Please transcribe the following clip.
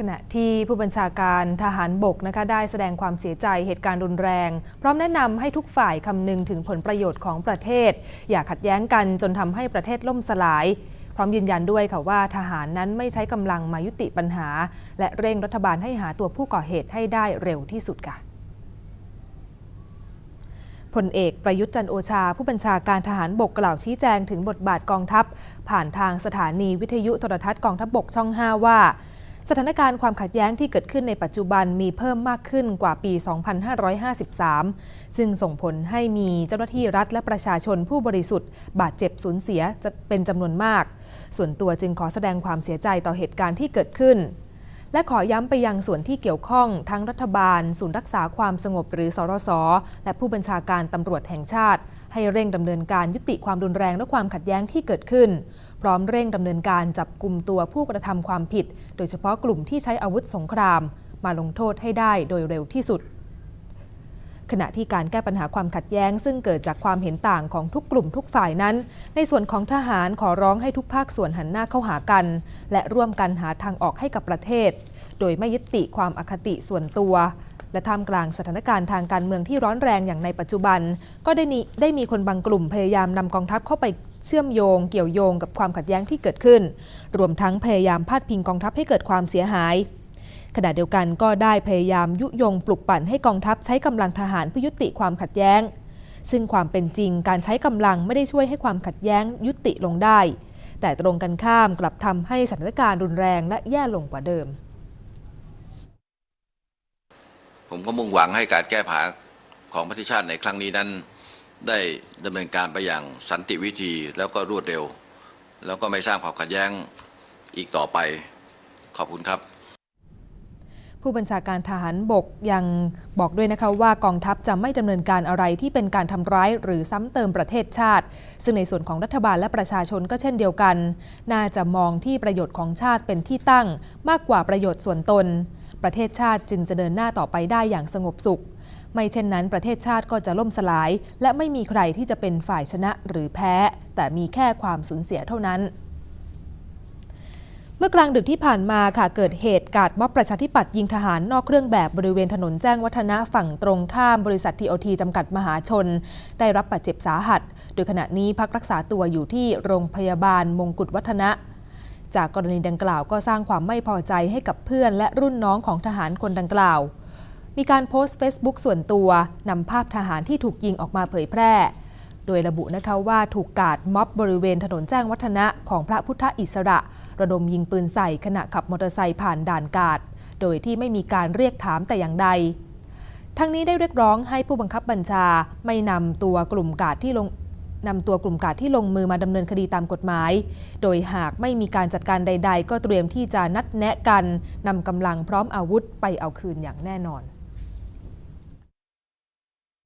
ขณะที่ผู้บัญชาการทหารบกนะคะได้แสดงความเสียใจเหตุการณ์รุนแรง พร้อมแนะนำให้ทุกฝ่ายคำนึงถึงผลประโยชน์ของประเทศ อย่าขัดแย้งกันจนทำให้ประเทศล่มสลาย พร้อมยืนยันด้วยค่ะว่าทหารนั้นไม่ใช้กำลังมายุติปัญหา และเร่งรัฐบาลให้หาตัวผู้ก่อเหตุให้ได้เร็วที่สุดค่ะพลเอกประยุทธ์จันโอชา ผู้บัญชาการทหารบกกล่าวชี้แจงถึงบทบาทกองทัพ ผ่านทางสถานีวิทยุโทรทัศน์กองทัพบกช่อง 5 ว่า สถานการณ์ความขัดแย้งที่เกิดขึ้นในปัจจุบันมีเพิ่มมากขึ้นกว่าปี 2553 ซึ่งส่งผลให้มีเจ้าหน้าที่รัฐและประชาชนผู้บริสุทธิ์ บาดเจ็บสูญเสียจะเป็นจำนวนมาก ส่วนตัวจึงขอแสดงความเสียใจต่อเหตุการณ์ที่เกิดขึ้น และขอย้ำไปยังส่วนที่เกี่ยวข้องทั้งรัฐบาล ศูนย์รักษาความสงบหรือสรส และผู้บัญชาการตำรวจแห่งชาติ ให้เร่งดำเนินการยุติความรุนแรงและความขัดแย้งที่เกิดขึ้น พร้อมเร่งดำเนินการจับกลุ่มตัวผู้กระทำความผิด โดยเฉพาะกลุ่มที่ใช้อาวุธสงคราม มาลงโทษให้ได้โดยเร็วที่สุดขณะที่การแก้ปัญหาความขัดแย้ง ซึ่งเกิดจากความเห็นต่างของทุกกลุ่มทุกฝ่ายนั้น ในส่วนของทหารขอร้องให้ทุกภาคส่วนหันหน้าเข้าหากัน และร่วมกันหาทางออกให้กับประเทศ โดยไม่ยึดติความอคติส่วนตัว และท่ามกลางสถานการณ์ทางการเมืองที่ร้อนแรงอย่างในปัจจุบัน ก็ได้ได้มีคนบางกลุ่มพยายามนำกองทัพเข้าไปเชื่อมโยงเกี่ยวโยงกับความขัดแย้งที่เกิดขึ้น รวมทั้งพยายามพาดพิงกองทัพให้เกิดความเสียหาย ขณะเดียวกันก็ได้พยายามยุยงปลุกปั่นให้กองทัพใช้กำลังทหารเพื่อยุติความขัดแย้ง ซึ่งความเป็นจริงการใช้กำลังไม่ได้ช่วยให้ความขัดแย้งยุติลงได้ แต่ตรงกันข้ามกลับทำให้สถานการณ์รุนแรงและแย่ลงกว่าเดิม ผมก็มุ่งหวังให้การแก้ปัญหาของประเทศชาติในครั้งนี้นั้น ได้ดำเนินการไปอย่างสันติวิธีแล้วก็รวดเร็ว แล้วก็ไม่สร้างความขัดแย้งอีกต่อไปขอบคุณครับ ผู้บัญชาการทหารบกยังบอกด้วยนะคะว่ากองทัพจะไม่ดำเนินการอะไรที่เป็นการทำร้ายหรือซ้ำเติมประเทศชาติ ซึ่งในส่วนของรัฐบาลและประชาชนก็เช่นเดียวกัน น่าจะมองที่ประโยชน์ของชาติเป็นที่ตั้งมากกว่าประโยชน์ส่วนตน ประเทศชาติจึงจะเดินหน้าต่อไปได้อย่างสงบสุข ไม่เช่นนั้นประเทศชาติก็จะล่มสลาย และไม่มีใครที่จะเป็นฝ่ายชนะหรือแพ้ แต่มีแค่ความสูญเสียเท่านั้นเมื่อกลางดึกที่ผ่านมาค่ะเกิดเหตุการม็อบประชาธิปัตย์ยิงทหารนอกเครื่องแบบบริเวณถนนแจ้งวัฒนะฝั่งตรงข้ามบริษัททีโอทีจำกัดมหาชน ได้รับบาดเจ็บสาหัส โดยขณะนี้พักรักษาตัวอยู่ที่โรงพยาบาลมงกุฎวัฒนะ จากกรณีดังกล่าวก็สร้างความไม่พอใจให้กับเพื่อนและรุ่นน้องของทหารคนดังกล่าว มีการโพสต์ Facebook ส่วนตัวนำภาพทหารที่ถูกยิงออกมาเผยแพร่ โดยระบุนะคะว่าถูกกาดม็อบบริเวณถนนแจ้งวัฒนะของพระพุทธอิสระ ระดมยิงปืนใส่ขณะขับมอเตอร์ไซค์ผ่านด่านกาด โดยที่ไม่มีการเรียกถามแต่อย่างใดทั้งนี้ได้เรียกร้องให้ผู้บังคับบัญชาไม่นำตัวกลุ่มกาดที่ลง นำตัวกลุ่มกาดที่ลงมือมาดำเนินคดีตามกฎหมาย โดยหากไม่มีการจัดการใด ๆ ก็เตรียมที่จะนัดแนะกันนำกำลังพร้อมอาวุธไปเอาคืนอย่างแน่นอน